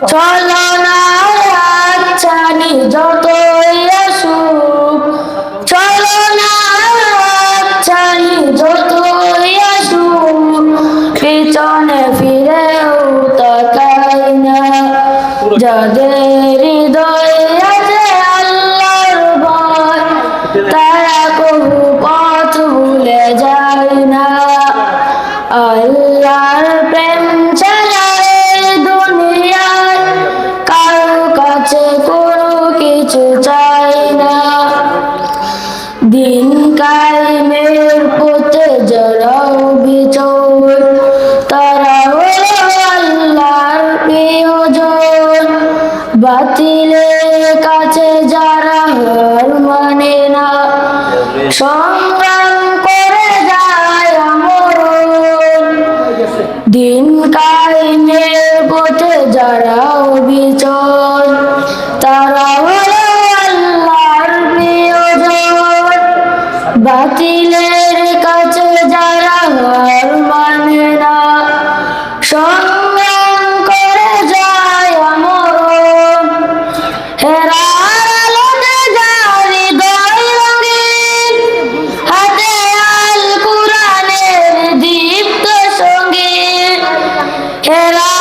ছলনার হাতছানি যতই আসুক ছলনার হাতছানি যতই আসুক পিছনে ফিরেও তাকাই না যাদের হৃদয়ে আছে আল্লাহর ভয় তারা কবু পথ ভুলে আল্লাহর প্রেম কিছু চাই না। দিন কায়েমের পথে যারাও বিচর তারা হলো আল্লাহর প্রিয়জন। বাতিলের কাছে যারা হার মানে না, সংগ্রাম করে যায় আমরণ দিন বাতিলের কাছে যারা হার মানে না, সংগ্রাম করে যায় অমর হেরার আলোতে যারি দয়রঙ্গিন হাতে আল কুরানের দীপ্ত সংগীত হেরা